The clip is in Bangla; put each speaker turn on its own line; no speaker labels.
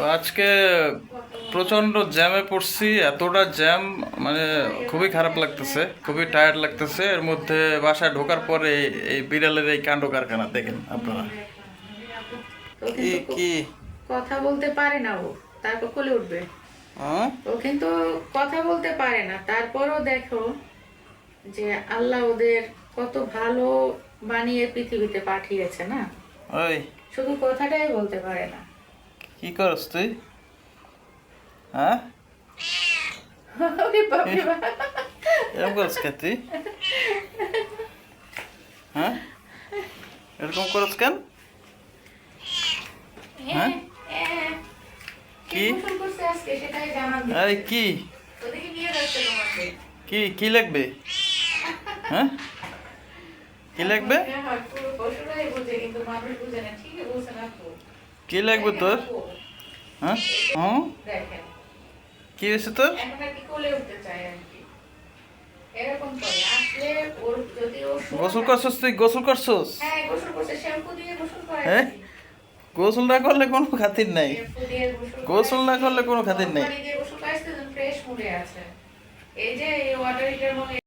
আজকে প্রচণ্ড জ্যামে পড়ছি এতটা জ্যাম মানে খুবই খারাপ লাগতেছে খুবই টায়ার্ড লাগতেছে। এর মধ্যে বাসায় ঢোকার পরে এই- বিড়ালের এই কাণ্ড কারখানা দেখেন আপনারা। কি কি?
কথা বলতে পারে না ও তারপর কোলে উঠবে।
হ্যাঁ?
ও কিন্তু কথা বলতে পারে না তারপরও দেখো যে আল্লাহ ওদের কত ভালো বানিয়ে পৃথিবীতে পাঠিয়েছে না?
ওই।
শুধু কথাটাই বলতে পারে না।
কি করস তুই? হ্যাঁ। এরকম করস কে তুই? হ্যাঁ? এরকম করস কেন? হ্যাঁ?
হ্যাঁ,
কি?
কি।
এই কি? কি কি লাগবে? হ্যাঁ? কি লাগবে? কি লাগবে তোর? হ্যাঁ? কি হয়েছে তোর? গোসল করছস তুই? গোসল করছস?
হ্যাঁ, গোসল
না করলে কোনো খাতির নাই।
গোসল
না করলে কোনো খাতির নেই।